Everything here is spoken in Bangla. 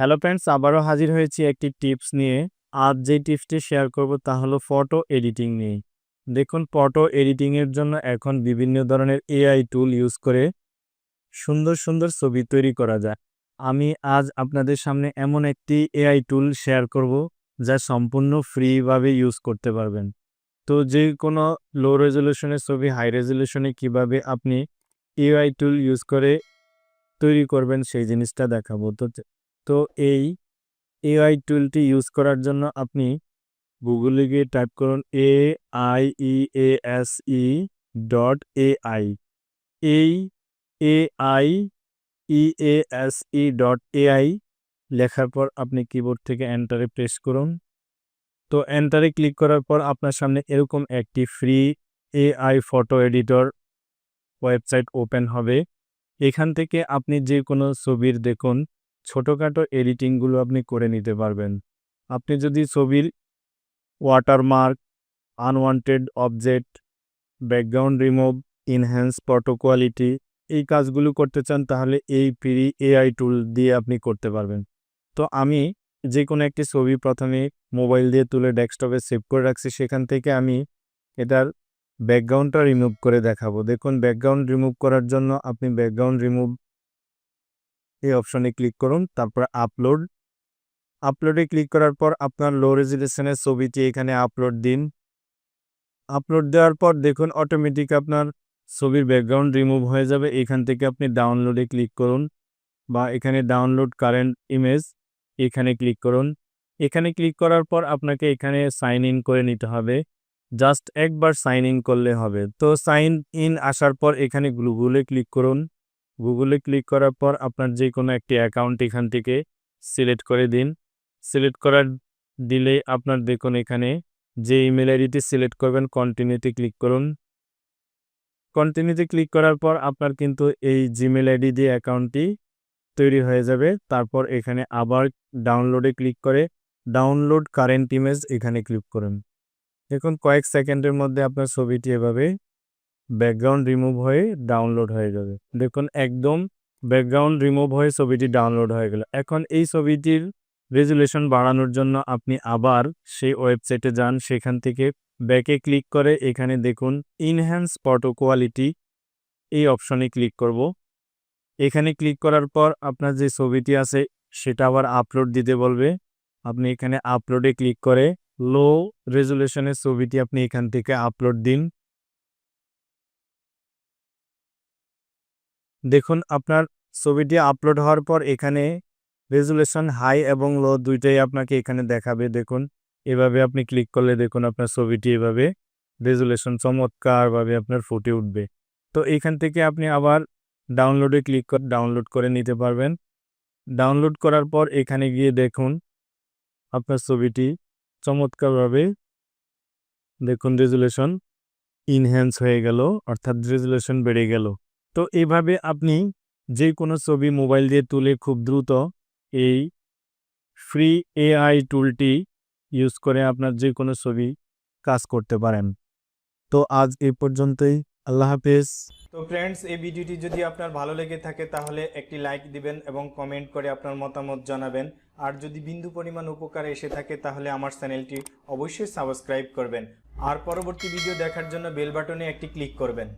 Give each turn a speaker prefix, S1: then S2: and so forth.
S1: হ্যালো ফ্রেন্ডস আবারও হাজির হয়েছি একটি টিপস নিয়ে। আজ যে টিপসটি শেয়ার করব তা হলো ফটো এডিটিং নিয়ে। দেখুন ফটো এডিটিংয়ের জন্য এখন বিভিন্ন ধরনের এআই টুল ইউজ করে সুন্দর সুন্দর ছবি তৈরি করা যায়। আমি আজ আপনাদের সামনে এমন একটি এআই টুল শেয়ার করব যা সম্পূর্ণ ফ্রিভাবে ইউজ করতে পারবেন। তো যে কোনো লো রেজলিউশনের ছবি হাই রেজলিউশনে কীভাবে আপনি এআই টুল ইউজ করে তৈরি করবেন সেই জিনিসটা দেখাবো। তো তো এই এআই টুলটি ইউজ করার জন্য আপনি গুগলে গিয়ে টাইপ করুন A I E A S E dot A I এই A I E A S E dot A I লেখার পর আপনি কিবোর্ড থেকে এন্টারে প্রেস করুন। তো এন্টারে ক্লিক করার পর আপনার সামনে এরকম একটি free AI photo editor website open হবে। এখান থেকে আপনি যে কোনো ছবির দেখুন ছোটোখাটো এডিটিংগুলো আপনি করে নিতে পারবেন। আপনি যদি ছবির watermark unwanted object background remove enhance photo quality এই কাজগুলো করতে চান তাহলে এই ফ্রি এআই টুল দিয়ে আপনি করতে পারবেন। তো আমি যে কোনো একটি ছবি প্রথমে মোবাইল দিয়ে তুলে ডেস্কটপে সেভ করে রাখছি, সেখান থেকে আমি এটার ব্যাকগ্রাউন্ডটা রিমুভ করে দেখাবো। দেখুন ব্যাকগ্রাউন্ড রিমুভ করার জন্য আপনি ব্যাকগ্রাউন্ড রিমুভ এই অপশনে ক্লিক করুন, তারপর আপলোড। আপলোডে ক্লিক করার পর আপনার লো রেজুলেশনের ছবিটি এখানে আপলোড দিন। আপলোড দেওয়ার পর দেখুন অটোমেটিক আপনার ছবির ব্যাকগ্রাউন্ড রিমুভ হয়ে যাবে। এখান থেকে আপনি ডাউনলোডে ক্লিক করুন বা এখানে ডাউনলোড কারেন্ট ইমেজ এখানে ক্লিক করুন। এখানে ক্লিক করার পর আপনাকে এখানে সাইন ইন করে নিতে হবে। জাস্ট একবার সাইন ইন করলে হবে। তো সাইন ইন আসার পর এখানে গুগলে ক্লিক করুন। গুগলে ক্লিক করার পর আপনার যে কোনো একটি অ্যাকাউন্ট এখান থেকে সিলেক্ট করে দিন। সিলেক্ট করার দিলে আপনার দেখুন এখানে যে ইমেল আইডিটি সিলেক্ট করবেন কন্টিনিউতে ক্লিক করুন। কন্টিনিউতে ক্লিক করার পর আপনার কিন্তু এই জিমেল আইডি দিয়ে অ্যাকাউন্টটি তৈরি হয়ে যাবে। তারপর এখানে আবার ডাউনলোডে ক্লিক করে ডাউনলোড কারেন্ট ইমেজ এখানে ক্লিক করুন। দেখুন কয়েক সেকেন্ডের মধ্যে আপনার ছবিটি এভাবে ব্যাকগ্রাউন্ড রিমুভ হয়ে ডাউনলোড হয়ে যাবে। দেখুন, একদম ব্যাকগ্রাউন্ড রিমুভ হয়ে ছবিটি ডাউনলোড হয়ে গেল। এখন এই ছবিটির রেজুলেশন বাড়ানোর জন্য আপনি আবার সেই ওয়েবসাইটে যান, সেখান থেকে ব্যাকে ক্লিক করে এখানে দেখুন ইনহ্যান্স ফটো কোয়ালিটি এই অপশনে ক্লিক করব। এখানে ক্লিক করার পর আপনার যে ছবিটি আছে, সেটা আবার আপলোড দিতে বলবে। আপনি এখানে আপলোডে ক্লিক করে লো রেজুলেশনের ছবিটি আপনি এখান থেকে আপলোড দিন। দেখুন, আপনার ছবিটি আপলোড হওয়ার পর এখানে রেজুলেশন হাই এবং লো দুইটাই আপনাকে এখানে দেখাবে, দেখুন। এভাবে আপনি ক্লিক করলে দেখুন, আপনার ছবিটি এভাবে রেজুলেশন চমৎকারভাবে আপনার ফুটে উঠবে। তো এখান থেকে আপনি আবার ডাউনলোডে ক্লিক করে ডাউনলোড করে নিতে পারবেন। ডাউনলোড করার পর এখানে গিয়ে দেখুন, আপনার ছবিটি চমৎকারভাবে দেখুন রেজুলেশন ইনহ্যান্স হয়ে গেল, অর্থাৎ রেজুলেশন বেড়ে গেল। তো এভাবে আপনি যে কোনো ছবি মোবাইল দিয়ে তুলে খুব দ্রুত এই ফ্রি এআই টুলটি ইউজ করে আপনার যে কোনো ছবি কাজ করতে পারেন। তো আজ এই পর্যন্তই, আল্লাহ হাফেজ।
S2: তো ফ্রেন্ডস এই ভিডিওটি যদি আপনার ভালো লেগে থাকে তাহলে একটি লাইক দিবেন এবং কমেন্ট করে আপনার মতামত জানাবেন। আর যদি বিন্দু পরিমাণ উপকার এসে থাকে তাহলে আমার চ্যানেলটি অবশ্যই সাবস্ক্রাইব করবেন। আর পরবর্তী ভিডিও দেখার জন্য বেল বাটনে একটি ক্লিক করবেন।